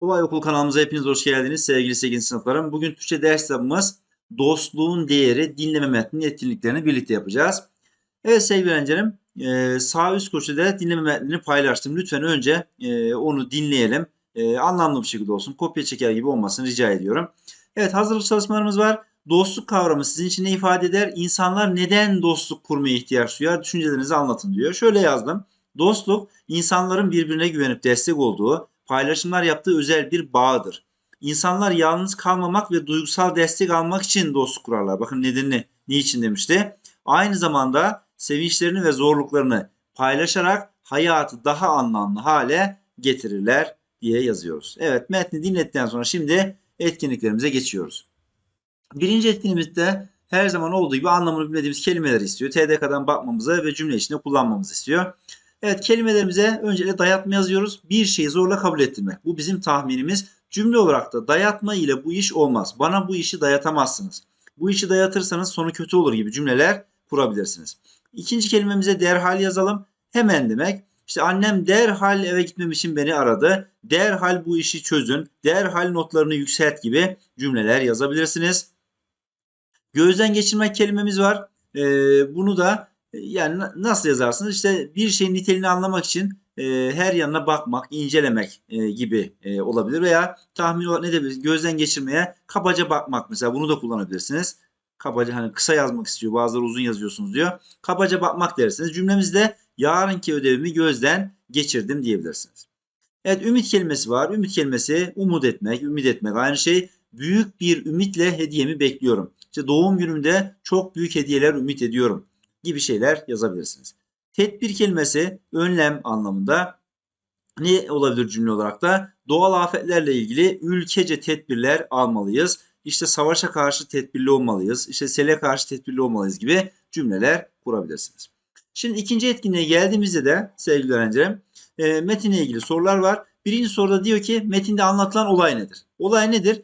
Kolay Okul kanalımıza hepiniz hoş geldiniz sevgili 8. sınıflarım. Bugün Türkçe ders kitabımız Dostluğun Değeri dinleme metninin etkinliklerini birlikte yapacağız. Evet sevgili öğrencilerim e, sağ üst köşede dinleme metnini paylaştım. Lütfen önce e, onu dinleyelim. E, anlamlı bir şekilde olsun. Kopya çeker gibi olmasını rica ediyorum. Evet hazırlık çalışmalarımız var. Dostluk kavramı sizin için ne ifade eder? İnsanlar neden dostluk kurmaya ihtiyaç duyar? Düşüncelerinizi anlatın diyor. Şöyle yazdım. Dostluk insanların birbirine güvenip destek olduğu, paylaşımlar yaptığı özel bir bağdır. İnsanlar yalnız kalmamak ve duygusal destek almak için dostluk kurarlar. Bakın nedenini, niçin demişti. Aynı zamanda sevinçlerini ve zorluklarını paylaşarak hayatı daha anlamlı hale getirirler diye yazıyoruz. Evet metni dinlettikten sonra şimdi etkinliklerimize geçiyoruz. Birinci etkinliğimizde her zaman olduğu gibi anlamını bilmediğimiz kelimeleri istiyor. TDK'dan bakmamızı ve cümle içinde kullanmamızı istiyor. Evet kelimelerimize öncelikle dayatma yazıyoruz. Bir şeyi zorla kabul ettirmek. Bu bizim tahminimiz. Cümle olarak da dayatma ile bu iş olmaz. Bana bu işi dayatamazsınız. Bu işi dayatırsanız sonu kötü olur gibi cümleler kurabilirsiniz. İkinci kelimemize derhal yazalım. Hemen demek. İşte annem derhal eve gitmem için beni aradı. Derhal bu işi çözün. Derhal notlarını yükselt gibi cümleler yazabilirsiniz. Gözden geçirmek kelimemiz var. Ee, bunu da yani na- nasıl yazarsınız? İşte bir şeyin niteliğini anlamak için e, her yanına bakmak, incelemek e, gibi e, olabilir veya tahmin olarak ne diyebiliriz? Gözden geçirmeye kabaca bakmak mesela bunu da kullanabilirsiniz. Kabaca hani kısa yazmak istiyor, bazıları uzun yazıyorsunuz diyor. Kabaca bakmak dersiniz. Cümlemizde yarınki ödevimi gözden geçirdim diyebilirsiniz. Evet ümit kelimesi var. Ümit kelimesi umut etmek, ümit etmek aynı şey. Büyük bir ümitle hediyemi bekliyorum. İşte doğum günümde çok büyük hediyeler ümit ediyorum şeyler yazabilirsiniz. Tedbir kelimesi önlem anlamında ne olabilir cümle olarak da doğal afetlerle ilgili ülkece tedbirler almalıyız. İşte savaşa karşı tedbirli olmalıyız. İşte sele karşı tedbirli olmalıyız gibi cümleler kurabilirsiniz. Şimdi ikinci etkinliğe geldiğimizde de sevgili öğrencilerim e, metinle ilgili sorular var. Birinci soruda diyor ki metinde anlatılan olay nedir? Olay nedir?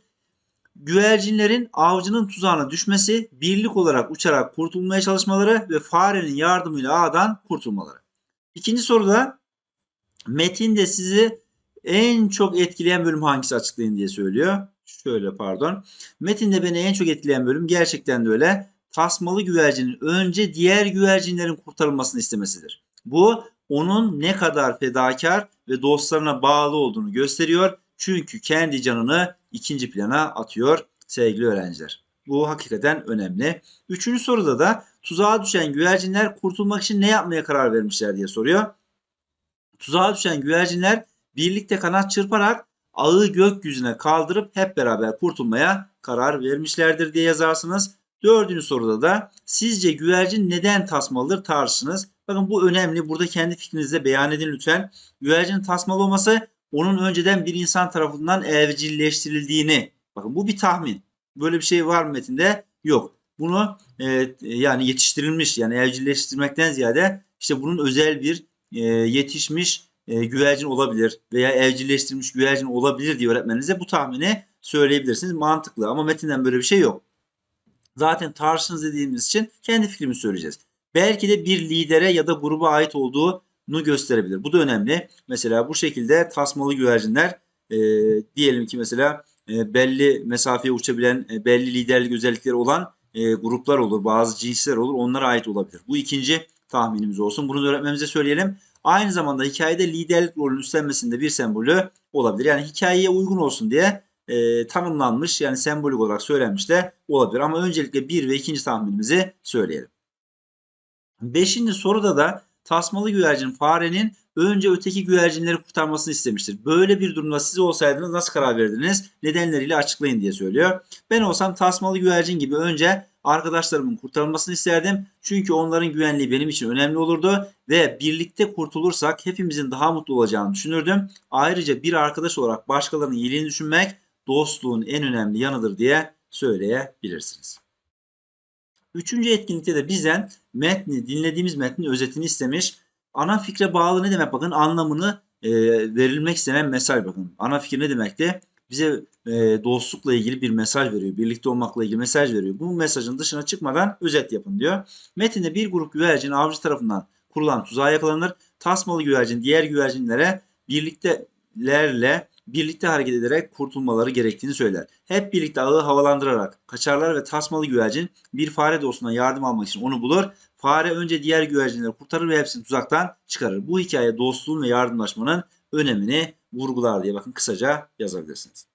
Güvercinlerin avcının tuzağına düşmesi, birlik olarak uçarak kurtulmaya çalışmaları ve farenin yardımıyla ağdan kurtulmaları. İkinci soruda metinde sizi en çok etkileyen bölüm hangisi açıklayın diye söylüyor. Şöyle pardon. Metinde beni en çok etkileyen bölüm gerçekten de öyle. Tasmalı güvercinin önce diğer güvercinlerin kurtarılmasını istemesidir. Bu onun ne kadar fedakar ve dostlarına bağlı olduğunu gösteriyor. Çünkü kendi canını ikinci plana atıyor sevgili öğrenciler. Bu hakikaten önemli. Üçüncü soruda da tuzağa düşen güvercinler kurtulmak için ne yapmaya karar vermişler diye soruyor. Tuzağa düşen güvercinler birlikte kanat çırparak ağı gökyüzüne kaldırıp hep beraber kurtulmaya karar vermişlerdir diye yazarsınız. Dördüncü soruda da sizce güvercin neden tasmalıdır tartışınız. Bakın bu önemli. Burada kendi fikrinizi beyan edin lütfen. Güvercinin tasmalı olması onun önceden bir insan tarafından evcilleştirildiğini. Bakın bu bir tahmin. Böyle bir şey var mı metinde? Yok. Bunu e, yani yetiştirilmiş yani evcilleştirmekten ziyade işte bunun özel bir e, yetişmiş e, güvercin olabilir veya evcilleştirilmiş güvercin olabilir diye öğretmeninize bu tahmini söyleyebilirsiniz. Mantıklı ama metinden böyle bir şey yok. Zaten tartışınız dediğimiz için kendi fikrimizi söyleyeceğiz. Belki de bir lidere ya da gruba ait olduğunu gösterebilir. Bu da önemli. Mesela bu şekilde tasmalı güvercinler e, diyelim ki mesela e, belli mesafeye uçabilen, e, belli liderlik özellikleri olan e, gruplar olur, bazı cinsler olur, onlara ait olabilir. Bu ikinci tahminimiz olsun. Bunu da öğretmenimize söyleyelim. Aynı zamanda hikayede liderlik rolünü üstlenmesinde bir sembolü olabilir. Yani hikayeye uygun olsun diye e, tanımlanmış yani sembolik olarak söylenmiş de olabilir. Ama öncelikle bir ve ikinci tahminimizi söyleyelim. Beşinci soruda da tasmalı güvercin farenin önce öteki güvercinleri kurtarmasını istemiştir. Böyle bir durumda siz olsaydınız nasıl karar verdiniz? Nedenleriyle açıklayın diye söylüyor. Ben olsam tasmalı güvercin gibi önce arkadaşlarımın kurtarılmasını isterdim. Çünkü onların güvenliği benim için önemli olurdu ve birlikte kurtulursak hepimizin daha mutlu olacağını düşünürdüm. Ayrıca bir arkadaş olarak başkalarının iyiliğini düşünmek dostluğun en önemli yanıdır diye söyleyebilirsiniz. Üçüncü etkinlikte de bizden metni, dinlediğimiz metnin özetini istemiş. Ana fikre bağlı ne demek? Bakın anlamını e, verilmek istenen mesaj bakın. Ana fikir ne demekti? Bize e, dostlukla ilgili bir mesaj veriyor. Birlikte olmakla ilgili mesaj veriyor. Bu mesajın dışına çıkmadan özet yapın diyor. Metinde bir grup güvercin avcı tarafından kurulan tuzağa yakalanır. tasmalı güvercin diğer güvercinlere birliktelerle birlikte hareket ederek kurtulmaları gerektiğini söyler. Hep birlikte ağı havalandırarak kaçarlar ve tasmalı güvercin bir fare dostuna yardım almak için onu bulur. Fare önce diğer güvercinleri kurtarır ve hepsini tuzaktan çıkarır. Bu hikaye dostluğun ve yardımlaşmanın önemini vurgular diye bakın kısaca yazabilirsiniz.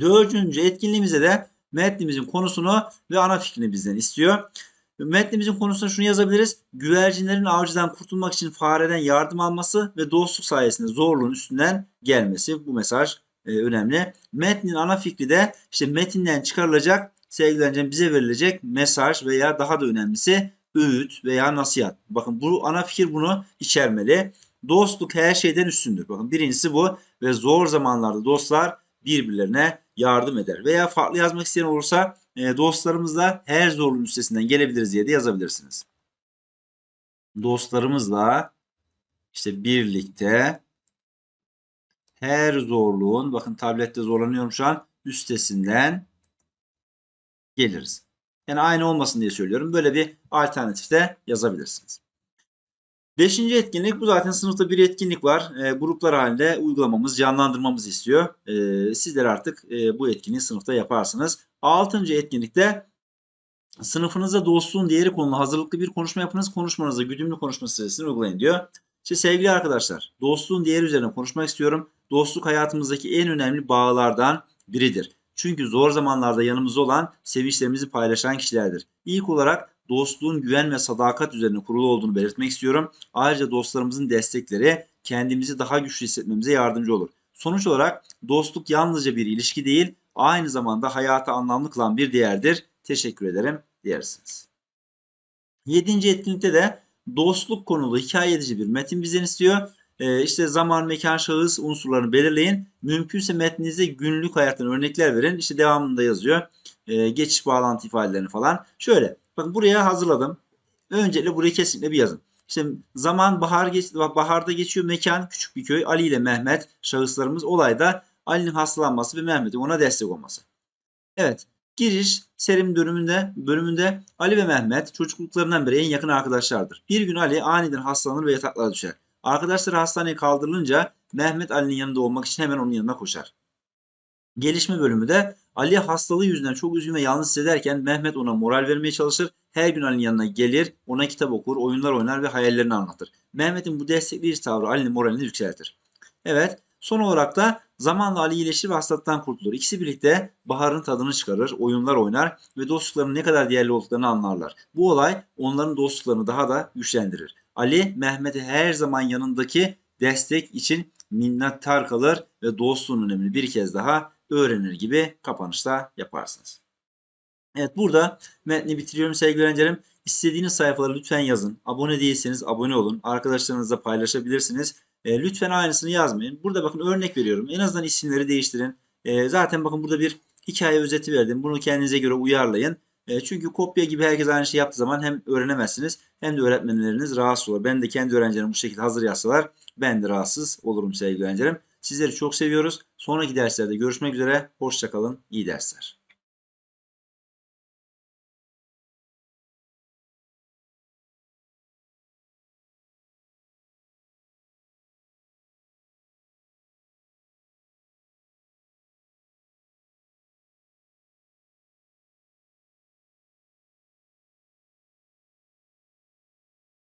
Dördüncü etkinliğimizde de metnimizin konusunu ve ana fikrini bizden istiyor. Metnimizin konusunda şunu yazabiliriz. Güvercinlerin avcıdan kurtulmak için fareden yardım alması ve dostluk sayesinde zorluğun üstünden gelmesi. Bu mesaj e, önemli. Metnin ana fikri de işte metinden çıkarılacak sevgili öğrencim bize verilecek mesaj veya daha da önemlisi öğüt veya nasihat. Bakın bu ana fikir bunu içermeli. Dostluk her şeyden üstündür. Bakın birincisi bu ve zor zamanlarda dostlar birbirlerine yardım eder. Veya farklı yazmak isteyen olursa e, dostlarımızla her zorluğun üstesinden gelebiliriz diye de yazabilirsiniz. Dostlarımızla işte birlikte her zorluğun bakın tablette zorlanıyorum şu an üstesinden geliriz. Yani aynı olmasın diye söylüyorum. Böyle bir alternatif yazabilirsiniz. Beşinci etkinlik bu zaten sınıfta bir etkinlik var. E, gruplar halinde uygulamamız, canlandırmamız istiyor. E, sizler artık e, bu etkinliği sınıfta yaparsınız. Altıncı etkinlikte sınıfınızda dostluğun değeri konulu hazırlıklı bir konuşma yapınız. Konuşmanızda güdümlü konuşma stratejisini uygulayın diyor. İşte sevgili arkadaşlar dostluğun değeri üzerine konuşmak istiyorum. Dostluk hayatımızdaki en önemli bağlardan biridir. Çünkü zor zamanlarda yanımızda olan, sevinçlerimizi paylaşan kişilerdir. İlk olarak dostluğun güven ve sadakat üzerine kurulu olduğunu belirtmek istiyorum. Ayrıca dostlarımızın destekleri kendimizi daha güçlü hissetmemize yardımcı olur. Sonuç olarak dostluk yalnızca bir ilişki değil, aynı zamanda hayata anlamlı kılan bir değerdir. Teşekkür ederim dersiniz. Yedinci etkinlikte de dostluk konulu hikaye edici bir metin bizden istiyor. Ee, işte zaman, mekan, şahıs unsurlarını belirleyin. Mümkünse metninize günlük hayattan örnekler verin. İşte devamında yazıyor. Ee, geçiş bağlantı ifadelerini falan. Şöyle bakın buraya hazırladım. Öncelikle burayı kesinlikle bir yazın. İşte zaman bahar geç, baharda geçiyor. Mekan küçük bir köy. Ali ile Mehmet şahıslarımız olayda Ali'nin hastalanması ve Mehmet'in ona destek olması. Evet. Giriş serim bölümünde, bölümünde Ali ve Mehmet çocukluklarından beri en yakın arkadaşlardır. Bir gün Ali aniden hastalanır ve yataklara düşer. Arkadaşları hastaneye kaldırılınca Mehmet Ali'nin yanında olmak için hemen onun yanına koşar. Gelişme bölümü de Ali hastalığı yüzünden çok üzgün ve yalnız hissederken Mehmet ona moral vermeye çalışır. Her gün Ali'nin yanına gelir, ona kitap okur, oyunlar oynar ve hayallerini anlatır. Mehmet'in bu destekleyici tavrı Ali'nin moralini yükseltir. Evet, son olarak da zamanla Ali iyileşir ve hastalıktan kurtulur. İkisi birlikte baharın tadını çıkarır, oyunlar oynar ve dostluklarının ne kadar değerli olduklarını anlarlar. Bu olay onların dostluklarını daha da güçlendirir. Ali Mehmet'e her zaman yanındaki destek için minnettar kalır ve dostluğun önemini bir kez daha öğrenir gibi kapanışta yaparsınız. Evet burada metni bitiriyorum sevgili öğrencilerim. İstediğiniz sayfaları lütfen yazın. Abone değilseniz abone olun. Arkadaşlarınızla paylaşabilirsiniz. E, lütfen aynısını yazmayın. Burada bakın örnek veriyorum. En azından isimleri değiştirin. E, zaten bakın burada bir hikaye özeti verdim. Bunu kendinize göre uyarlayın. E, çünkü kopya gibi herkes aynı şey yaptığı zaman hem öğrenemezsiniz hem de öğretmenleriniz rahatsız olur. Ben de kendi öğrencilerim bu şekilde hazır yazsalar ben de rahatsız olurum sevgili öğrencilerim. Sizleri çok seviyoruz. Sonraki derslerde görüşmek üzere. Hoşçakalın. İyi dersler.